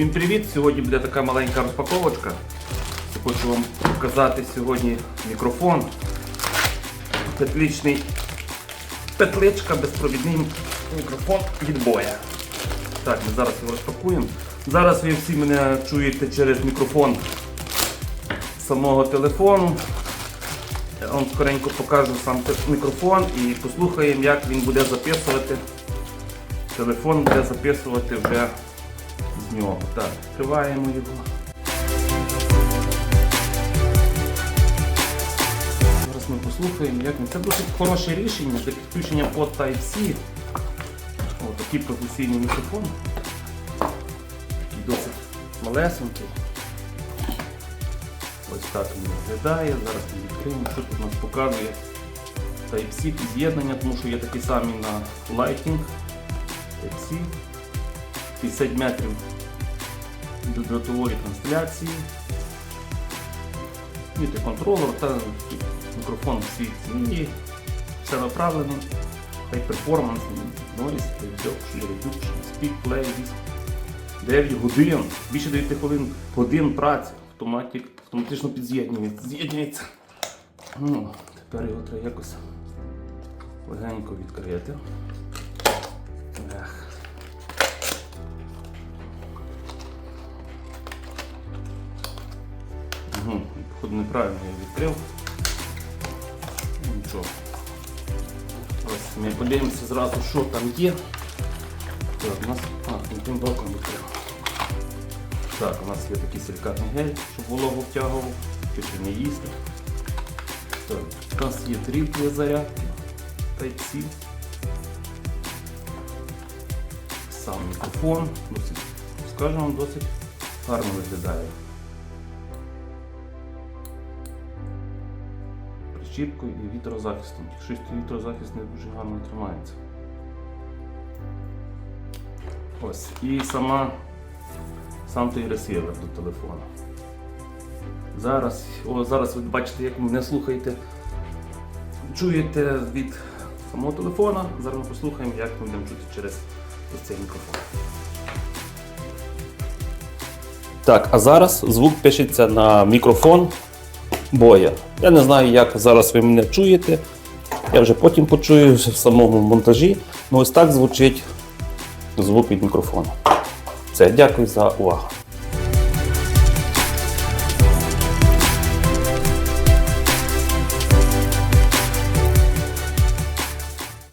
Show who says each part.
Speaker 1: Всім привіт! Сьогодні буде така маленька розпаковочка. Хочу вам показати сьогодні мікрофон. Петличний петличка, безпровідний мікрофон від боя. Так, ми зараз його розпакуємо. Зараз ви всі мене чуєте через мікрофон самого телефону. Я вам скоренько покажу сам мікрофон і послухаємо, як він буде записувати. Телефон буде записувати вже нього. Так, відкриваємо його. Зараз ми послухаємо, як він. Це досить хороше рішення для підключення под Type-C. О, такий професійний мікрофон. Такий досить малесенький. Ось так він виглядає. Зараз ми відкриємо, що тут у нас показує. Type-C під'єднання, тому що є такі самі на Lighting. Type-C. 50 метрів до дротової трансляції. Мікроконтролер та мікрофон всі ці все направлено. High performance, noise, reduction, speed, play, 9 годин, більше 9 хвилин, годин праці, автоматик, автоматично підз'єднюється. З'єднюється. Ну, тепер його треба якось легенько відкрити. Угу, походу неправильно я відкрив. Ну, Нічого. Ось ми подивимося зразу, що там є. Так, у нас... А, тим боком відкрив. Так, у нас є такий силікатний гель, щоб вологу втягував, щоб не їсти. Так, у нас є дріб для зарядки. Type-C. Сам мікрофон, досить, скажімо, досить гарно виглядає. Прищіпкою і вітрозахистом. Щось вітрозахист не дуже гарно тримається. Ось. І сама, сам той ресивер до телефону. Зараз, о, зараз ви бачите, як мене слухаєте, чуєте від самого телефона. Зараз ми послухаємо, як ми будемо чути через ось цей мікрофон. Так, а зараз звук пишеться на мікрофон боя. Я не знаю, як зараз ви мене чуєте. Я вже потім почую в самому монтажі. Ну ось так звучить звук від мікрофону. Все, дякую за увагу.